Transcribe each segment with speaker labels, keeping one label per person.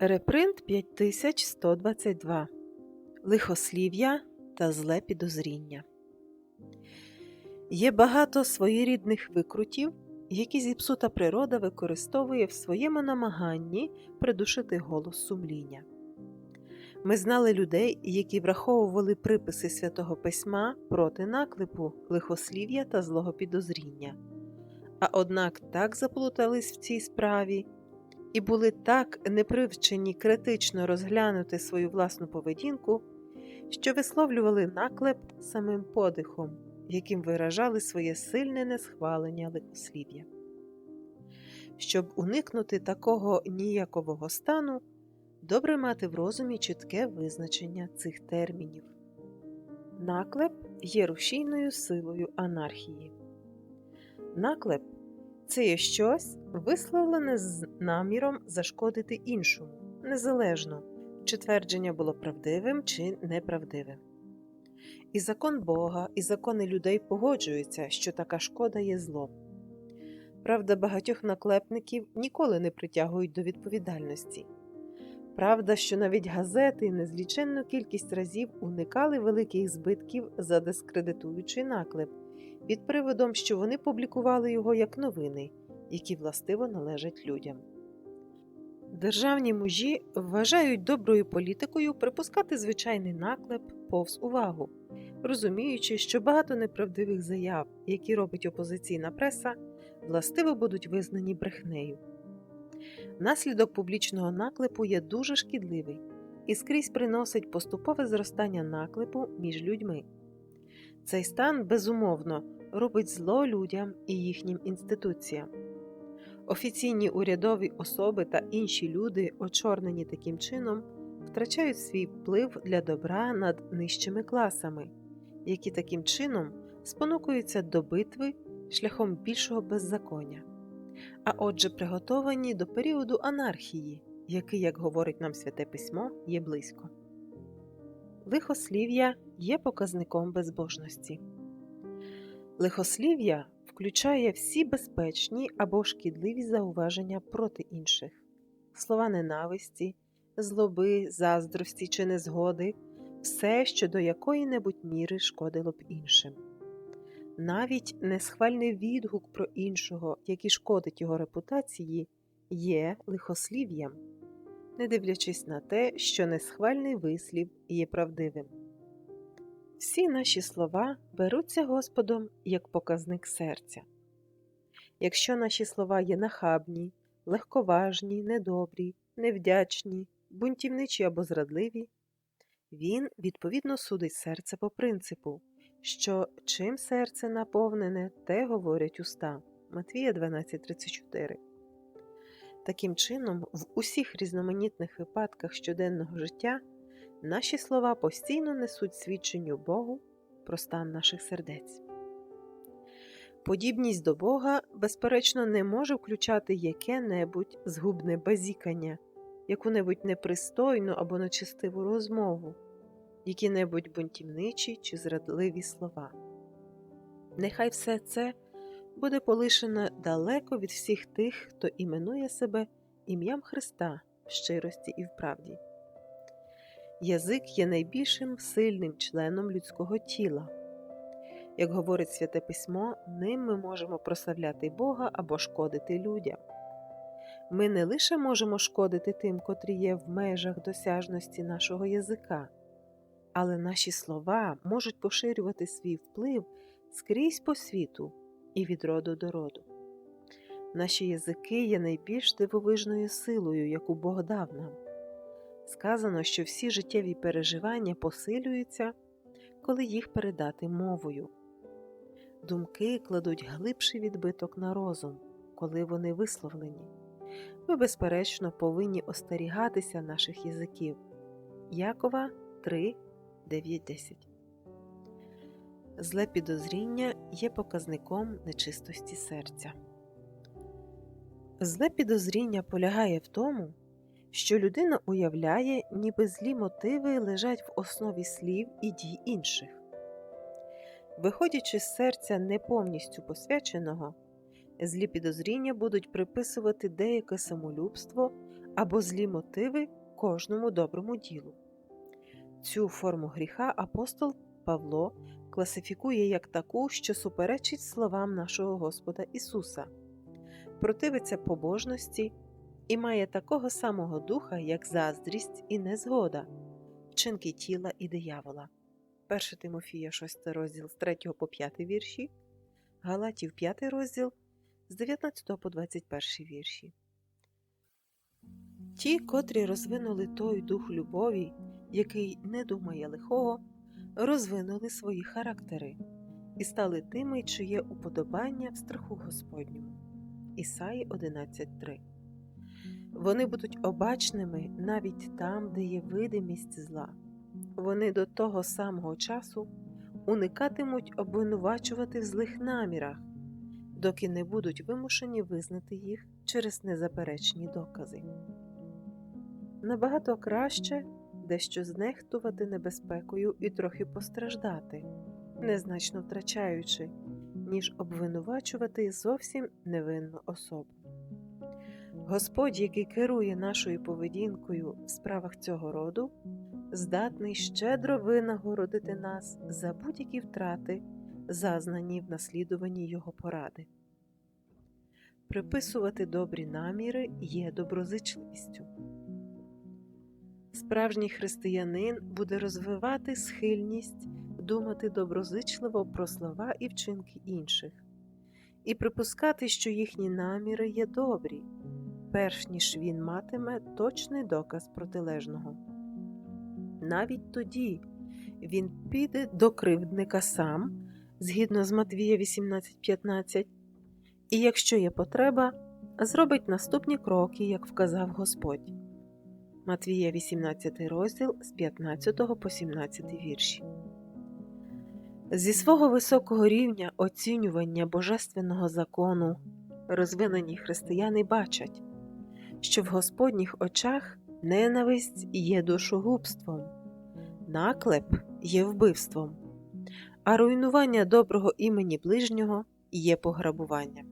Speaker 1: Репринт 5122 Лихослів'я та зле підозріння. Є багато своєрідних викрутів, які зіпсута природа використовує в своєму намаганні придушити голос сумління. Ми знали людей, які враховували приписи святого письма проти наклепу, лихослів'я та злого підозріння, а однак так заплутались в цій справі і були так непривчені критично розглянути свою власну поведінку, що висловлювали наклеп самим подихом, яким виражали своє сильне несхвалення лихослів'я. Щоб уникнути такого ніякового стану, добре мати в розумі чітке визначення цих термінів. Наклеп є рушійною силою анархії. Наклеп це є щось, висловлене з наміром зашкодити іншому, незалежно, чи твердження було правдивим чи неправдивим. І закон Бога, і закони людей погоджуються, що така шкода є злом. Правда, багатьох наклепників ніколи не притягують до відповідальності. Правда, що навіть газети незліченну кількість разів уникали великих збитків, задискредитуючи наклеп, під приводом, що вони публікували його як новини, які властиво належать людям. Державні мужі вважають доброю політикою припускати звичайний наклеп повз увагу, розуміючи, що багато неправдивих заяв, які робить опозиційна преса, властиво будуть визнані брехнею. Наслідок публічного наклепу є дуже шкідливий і скрізь приносить поступове зростання наклепу між людьми. Цей стан, безумовно, робить зло людям і їхнім інституціям. Офіційні урядові особи та інші люди, очорнені таким чином, втрачають свій вплив для добра над нижчими класами, які таким чином спонукуються до битви шляхом більшого беззаконня, а отже, приготовані до періоду анархії, який, як говорить нам Святе Письмо, є близько. Лихослів'я є показником безбожності. Лихослів'я включає всі безпечні або шкідливі зауваження проти інших, слова ненависті, злоби, заздрості чи незгоди, все, що до якої-небудь міри шкодило б іншим. Навіть несхвальний відгук про іншого, який шкодить його репутації, є лихослів'ям, не дивлячись на те, що несхвальний вислів є правдивим. Всі наші слова беруться Господом як показник серця. Якщо наші слова є нахабні, легковажні, недобрі, невдячні, бунтівничі або зрадливі, Він відповідно судить серце по принципу, що чим серце наповнене, те говорять уста. Матвія 12:34. Таким чином, в усіх різноманітних випадках щоденного життя наші слова постійно несуть свідченню Богу про стан наших сердець. Подібність до Бога, безперечно, не може включати яке-небудь згубне базікання, яку-небудь непристойну або нечистиву розмову, які-небудь бунтівничі чи зрадливі слова. Нехай все це буде полишено далеко від всіх тих, хто іменує себе ім'ям Христа в щирості і в правді. Язик є найбільшим сильним членом людського тіла. Як говорить Святе Письмо, ним ми можемо прославляти Бога або шкодити людям. Ми не лише можемо шкодити тим, котрі є в межах досяжності нашого язика, але наші слова можуть поширювати свій вплив скрізь по світу і від роду до роду. Наші язики є найбільш дивовижною силою, яку Бог дав нам. Сказано, що всі життєві переживання посилюються, коли їх передати мовою. Думки кладуть глибший відбиток на розум, коли вони висловлені. Ми, безперечно, повинні остерігатися наших язиків. Якова 3, 9, 10 Зле підозріння є показником нечистості серця. Зле підозріння полягає в тому, що людина уявляє, ніби злі мотиви лежать в основі слів і дій інших. Виходячи з серця не повністю посвяченого, злі підозріння будуть приписувати деяке самолюбство або злі мотиви кожному доброму ділу. Цю форму гріха апостол Павло класифікує як таку, що суперечить словам нашого Господа Ісуса, противиться побожності і має такого самого духа, як заздрість і незгода, вчинки тіла і диявола. 1 Тимофія 6 розділ з 3 по 5 вірші, Галатів 5 розділ з 19 по 21 вірші. Ті, котрі розвинули той дух любові, який не думає лихого, розвинули свої характери і стали тими, чиє уподобання в страху Господньому. Ісаї 11.3 Вони будуть обачними навіть там, де є видимість зла. Вони до того самого часу уникатимуть обвинувачувати в злих намірах, доки не будуть вимушені визнати їх через незаперечні докази. Набагато краще дещо знехтувати небезпекою і трохи постраждати, незначно втрачаючи, ніж обвинувачувати зовсім невинну особу. Господь, який керує нашою поведінкою в справах цього роду, здатний щедро винагородити нас за будь-які втрати, зазнані в наслідуванні Його поради. Приписувати добрі наміри є доброзичливістю. Справжній християнин буде розвивати схильність думати доброзичливо про слова і вчинки інших, і припускати, що їхні наміри є добрі, перш ніж він матиме точний доказ протилежного. Навіть тоді він піде до кривдника сам, згідно з Матвія 18.15, і якщо є потреба, зробить наступні кроки, як вказав Господь. Матвія 18 розділ з 15 по 17 вірші. Зі свого високого рівня оцінювання божественного закону розвинені християни бачать, що в Господніх очах ненависть є душогубством, наклеп є вбивством, а руйнування доброго імені ближнього є пограбуванням.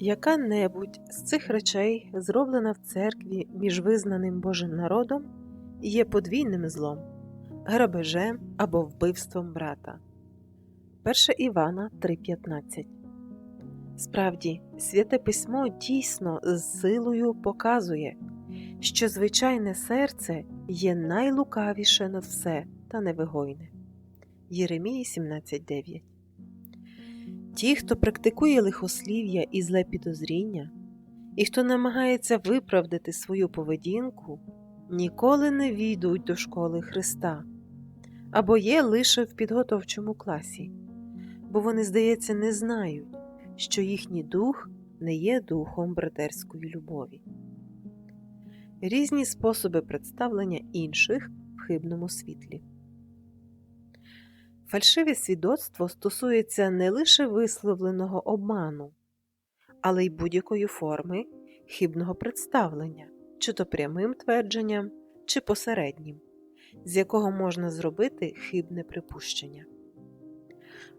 Speaker 1: Яка-небудь з цих речей, зроблена в церкві між визнаним Божим народом, є подвійним злом, грабежем або вбивством брата. 1 Івана 3:15 Справді, святе письмо дійсно з силою показує, що звичайне серце є найлукавіше на все та невигойне. Єремії 17:9 Ті, хто практикує лихослів'я і зле підозріння, і хто намагається виправдати свою поведінку, ніколи не війдуть до школи Христа або є лише в підготовчому класі, бо вони, здається, не знають, що їхній дух не є духом братерської любові. Різні способи представлення інших в хибному світлі. Фальшиве свідоцтво стосується не лише висловленого обману, але й будь-якої форми хибного представлення, чи то прямим твердженням, чи посереднім, з якого можна зробити хибне припущення.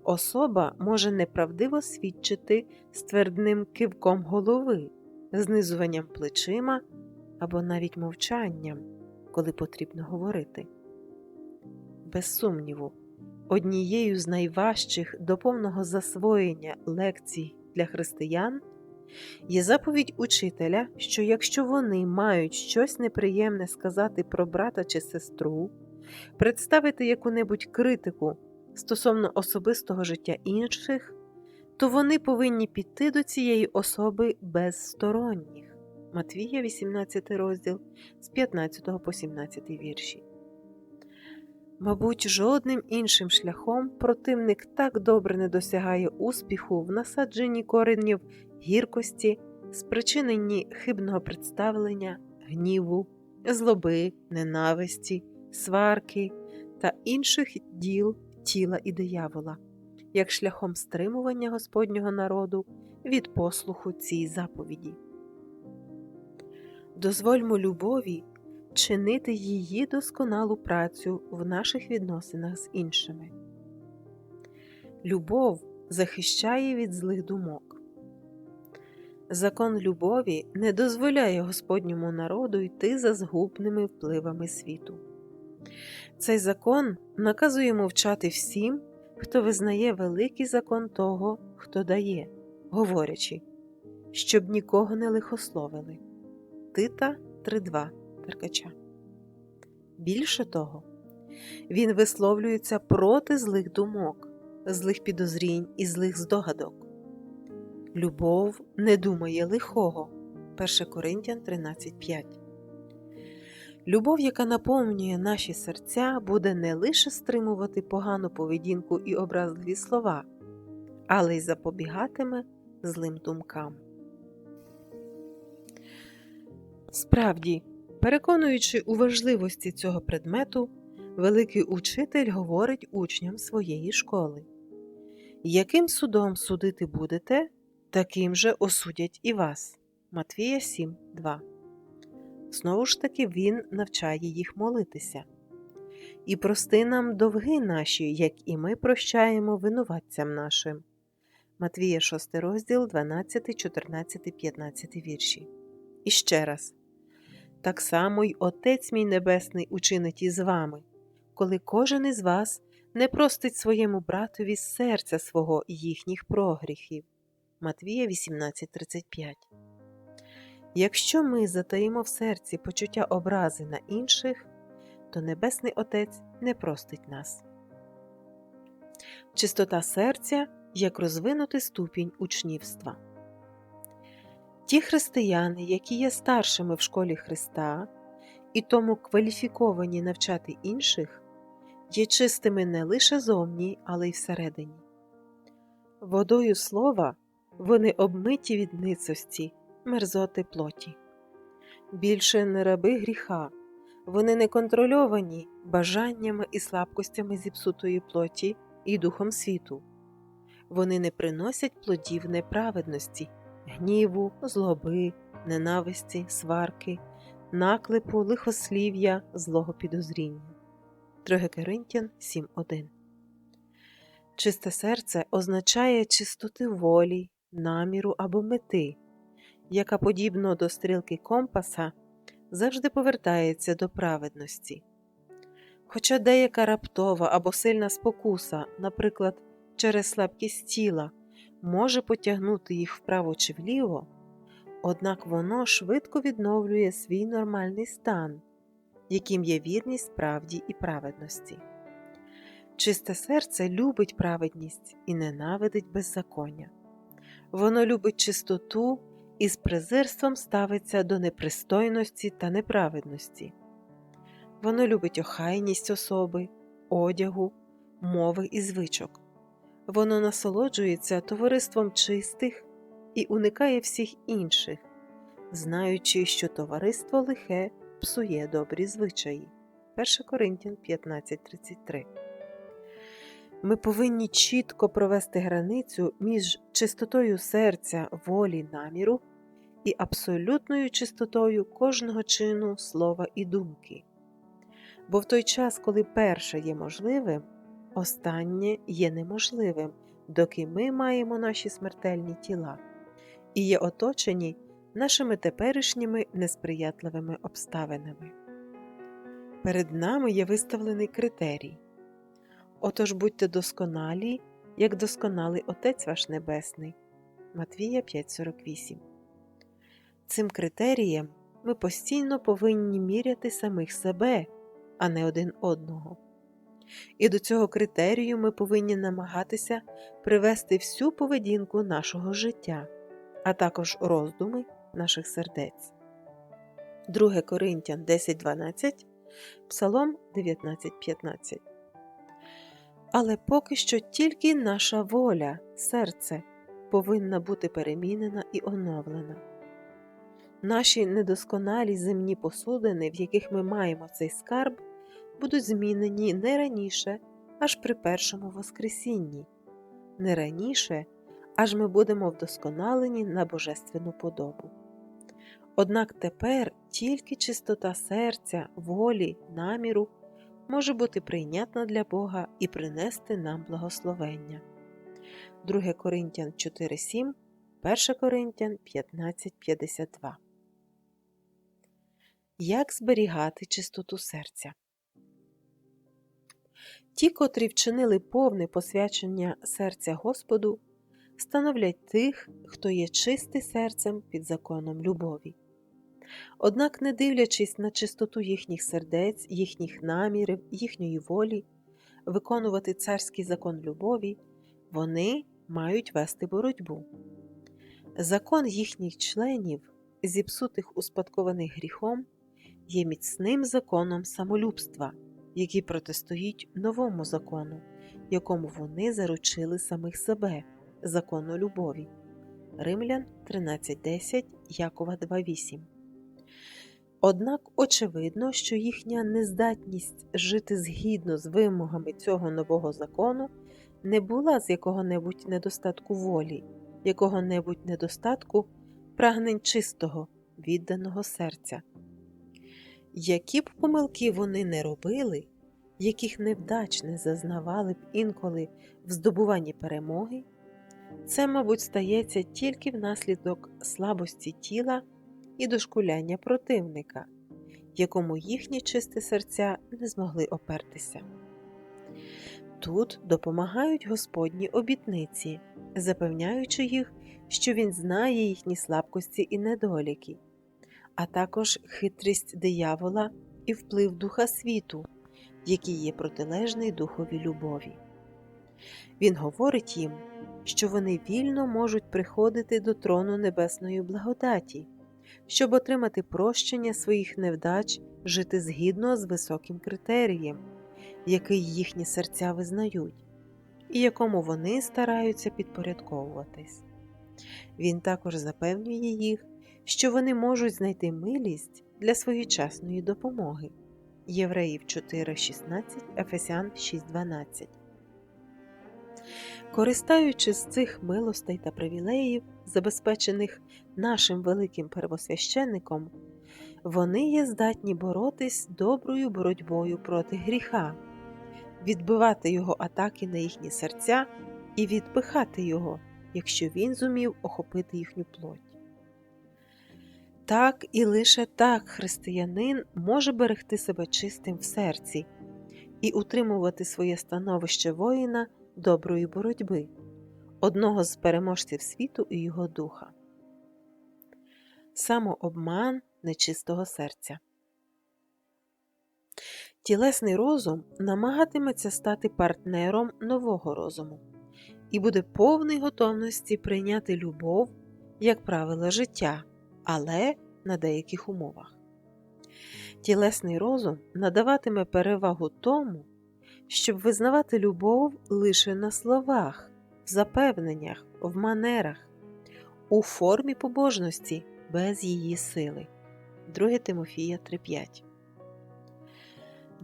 Speaker 1: Особа може неправдиво свідчити з твердним кивком голови, знизуванням плечима або навіть мовчанням, коли потрібно говорити. Без сумніву. Однією з найважчих до повного засвоєння лекцій для християн є заповідь учителя, що якщо вони мають щось неприємне сказати про брата чи сестру, представити яку-небудь критику стосовно особистого життя інших, то вони повинні піти до цієї особи без сторонніх. Матвія, 18 розділ з 15 по 17 вірші. Мабуть, жодним іншим шляхом противник так добре не досягає успіху в насадженні коренів гіркості, спричиненні хибного представлення, гніву, злоби, ненависті, сварки та інших діл тіла і диявола, як шляхом стримування Господнього народу від послуху цій заповіді. Дозвольмо любові чинити її досконалу працю в наших відносинах з іншими. Любов захищає від злих думок. Закон любові не дозволяє Господньому народу йти за згубними впливами світу. Цей закон наказує мовчати всім, хто визнає великий закон того, хто дає, говорячи, щоб нікого не лихословили. Тита 3.2 Деркача. Більше того, він висловлюється проти злих думок, злих підозрінь і злих здогадок. Любов не думає лихого. 1 Коринтян 13.5 Любов, яка наповнює наші серця, буде не лише стримувати погану поведінку і образливі слова, але й запобігатиме злим думкам. Справді, переконуючи у важливості цього предмету, великий учитель говорить учням своєї школи Яким судом судити будете, таким же осудять і вас. Матвія 7.2 Знову ж таки, Він навчає їх молитися. І прости нам довги наші, як і ми прощаємо винуватцям нашим. Матвія 6 розділ 12, 14, 15 вірші. І ще раз. Так само й Отець мій Небесний учинить із вами, коли кожен із вас не простить своєму братові серця свого їхніх прогріхів. Матвія 18.35 Якщо ми затаїмо в серці почуття образи на інших, то Небесний Отець не простить нас. Чистота серця як розвинутий ступінь учнівства. Ті християни, які є старшими в школі Христа і тому кваліфіковані навчати інших, є чистими не лише зовні, але й всередині. Водою слова вони обмиті від ницості, мерзоти плоті. Більше не раби гріха, вони не контрольовані бажаннями і слабкостями зіпсутої плоті і духом світу. Вони не приносять плодів неправедності, гніву, злоби, ненависті, сварки, наклепу, лихослів'я, злого підозріння. 2 Коринтян 7.1 Чисте серце означає чистоти волі, наміру або мети, яка, подібно до стрілки компаса, завжди повертається до праведності. Хоча деяка раптова або сильна спокуса, наприклад, через слабкість тіла, може потягнути їх вправо чи вліво, однак воно швидко відновлює свій нормальний стан, яким є вірність правді і праведності. Чисте серце любить праведність і ненавидить беззаконня. Воно любить чистоту і з презирством ставиться до непристойності та неправедності. Воно любить охайність особи, одягу, мови і звичок. Воно насолоджується товариством чистих і уникає всіх інших, знаючи, що товариство лихе псує добрі звичаї. 1 Коринтян 15.33 Ми повинні чітко провести границю між чистотою серця, волі, наміру і абсолютною чистотою кожного чину, слова і думки. Бо в той час, коли перше є можливим, останнє є неможливим, доки ми маємо наші смертельні тіла і є оточені нашими теперішніми несприятливими обставинами. Перед нами є виставлений критерій. Отож будьте досконалі, як досконалий Отець ваш Небесний. Матвія 5:48. Цим критерієм ми постійно повинні міряти самих себе, а не один одного. І до цього критерію ми повинні намагатися привести всю поведінку нашого життя, а також роздуми наших сердець. 2 Коринтян 10.12, Псалом 19.15. Але поки що тільки наша воля, серце повинна бути перемінена і оновлена. Наші недосконалі земні посудини, в яких ми маємо цей скарб, будуть змінені не раніше, аж при першому Воскресінні, не раніше, аж ми будемо вдосконалені на божественну подобу. Однак тепер тільки чистота серця, волі, наміру може бути прийнятна для Бога і принести нам благословення. 2 Коринтян 4:7, 1 Коринтян 15.52 Як зберігати чистоту серця? Ті, котрі вчинили повне посвячення серця Господу, становлять тих, хто є чистий серцем під законом любові. Однак, не дивлячись на чистоту їхніх сердець, їхніх намірів, їхньої волі, виконувати царський закон любові, вони мають вести боротьбу. Закон їхніх членів, зіпсутих успадкованих гріхом, є міцним законом самолюбства, який протистоїть новому закону, якому вони заручили самих себе, закону любові. Римлян 13.10, Якова 2.8 Однак очевидно, що їхня нездатність жити згідно з вимогами цього нового закону не була з якого-небудь недостатку волі, якого-небудь недостатку прагнень чистого, відданого серця. Які б помилки вони не робили, яких невдач не зазнавали б інколи в здобуванні перемоги, це, мабуть, стається тільки внаслідок слабості тіла і дошкуляння противника, якому їхні чисті серця не змогли опертися. Тут допомагають Господні обітниці, запевняючи їх, що Він знає їхні слабкості і недоліки, а також хитрість диявола і вплив Духа світу, який є протилежний Духові любові. Він говорить їм, що вони вільно можуть приходити до трону небесної благодаті, щоб отримати прощення своїх невдач, жити згідно з високим критерієм, який їхні серця визнають, і якому вони стараються підпорядковуватись. Він також запевнює їх, що вони можуть знайти милість для своєчасної допомоги. Євреїв 4.16, Ефесян 6.12 Користаючись цих милостей та привілеїв, забезпечених нашим великим первосвященником, вони є здатні боротись доброю боротьбою проти гріха, відбивати його атаки на їхні серця і відпихати його, якщо він зумів охопити їхню плоть. Так і лише так християнин може берегти себе чистим в серці і утримувати своє становище воїна доброї боротьби, одного з переможців світу і його духа. Самообман нечистого серця. Тілесний розум намагатиметься стати партнером нового розуму і буде повний готовності прийняти любов як правило життя, але на деяких умовах. Тілесний розум надаватиме перевагу тому, щоб визнавати любов лише на словах, в запевненнях, в манерах, у формі побожності без її сили. 2 Тимофія 3.5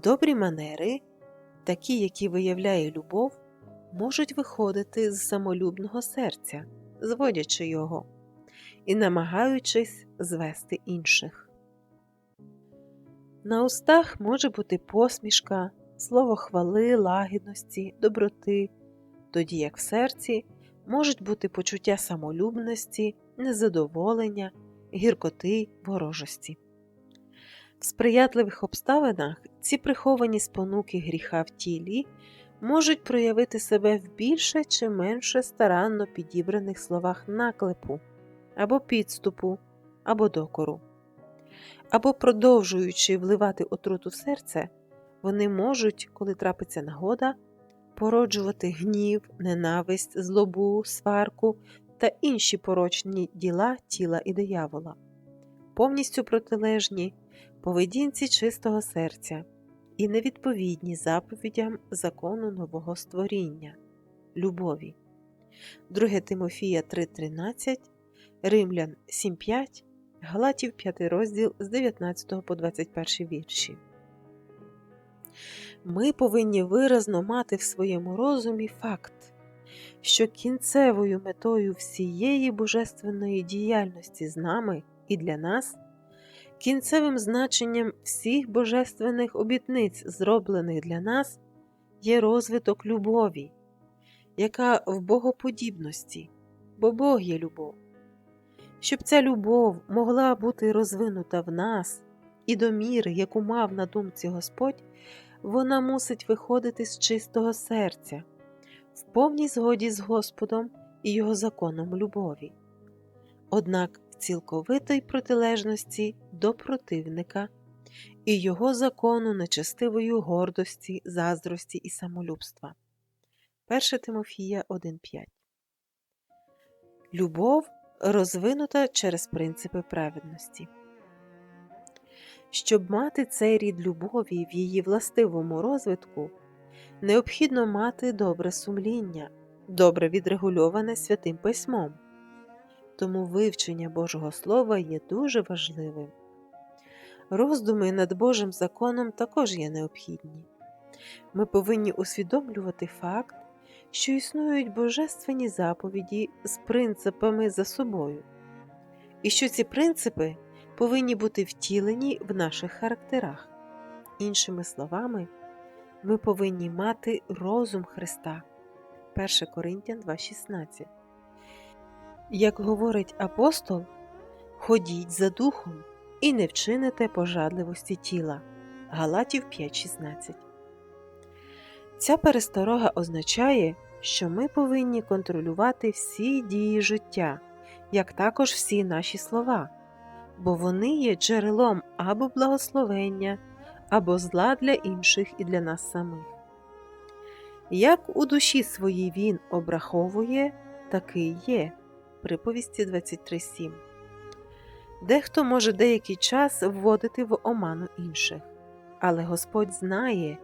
Speaker 1: Добрі манери, такі, які виявляє любов, можуть виходити з самолюбного серця, зводячи його і намагаючись звести інших. На устах може бути посмішка, слово хвали, лагідності, доброти, тоді як в серці можуть бути почуття самолюбності, незадоволення, гіркоти, ворожості. В сприятливих обставинах ці приховані спонуки гріха в тілі можуть проявити себе в більше чи менше старанно підібраних словах наклепу або підступу, або докору. Або продовжуючи вливати отруту в серце, вони можуть, коли трапиться нагода, породжувати гнів, ненависть, злобу, сварку та інші порочні діла тіла і диявола, повністю протилежні поведінці чистого серця і невідповідні заповідям закону нового створіння, любові. 2 Тимофія 3:13, Римлян 7:5, Галатів 5 розділ з 19 по 21 вірші. Ми повинні виразно мати в своєму розумі факт, що кінцевою метою всієї божественної діяльності з нами і для нас, кінцевим значенням всіх божественних обітниць, зроблених для нас, є розвиток любові, яка в богоподібності, бо Бог є любов, Щоб ця любов могла бути розвинута в нас і до міри, яку мав на думці Господь, вона мусить виходити з чистого серця, в повній згоді з Господом і Його законом любові. Однак в цілковитій протилежності до противника і його закону нечестивої гордості, заздрості і самолюбства. 1 Тимофія 1.5 Любов розвинута через принципи праведності. Щоб мати цей рід любові в її властивому розвитку, необхідно мати добре сумління, добре відрегульоване святим письмом. Тому вивчення Божого Слова є дуже важливим. Роздуми над Божим законом також є необхідні. Ми повинні усвідомлювати факт, що існують божественні заповіді з принципами за собою, і що ці принципи повинні бути втілені в наших характерах. Іншими словами, ми повинні мати розум Христа. 1 Коринтян 2,16. Як говорить апостол, ходіть за духом і не вчините пожадливості тіла. Галатів 5,16. Ця пересторога означає, що ми повинні контролювати всі дії життя, як також всі наші слова, бо вони є джерелом або благословення, або зла для інших і для нас самих. Як у душі своїй він обраховує, такий є. Приповісті 23.7. Дехто може деякий час вводити в оману інших, але Господь знає,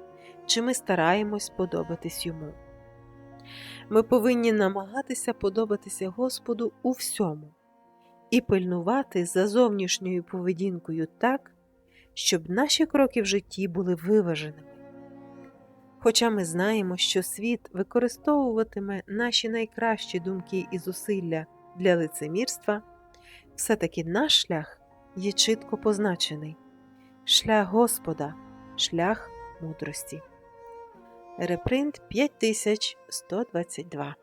Speaker 1: чи ми стараємось подобатись йому. Ми повинні намагатися подобатися Господу у всьому і пильнувати за зовнішньою поведінкою так, щоб наші кроки в житті були виваженими. Хоча ми знаємо, що світ використовуватиме наші найкращі думки і зусилля для лицемірства, все-таки наш шлях є чітко позначений шлях Господа, шлях мудрості. Репринт 5122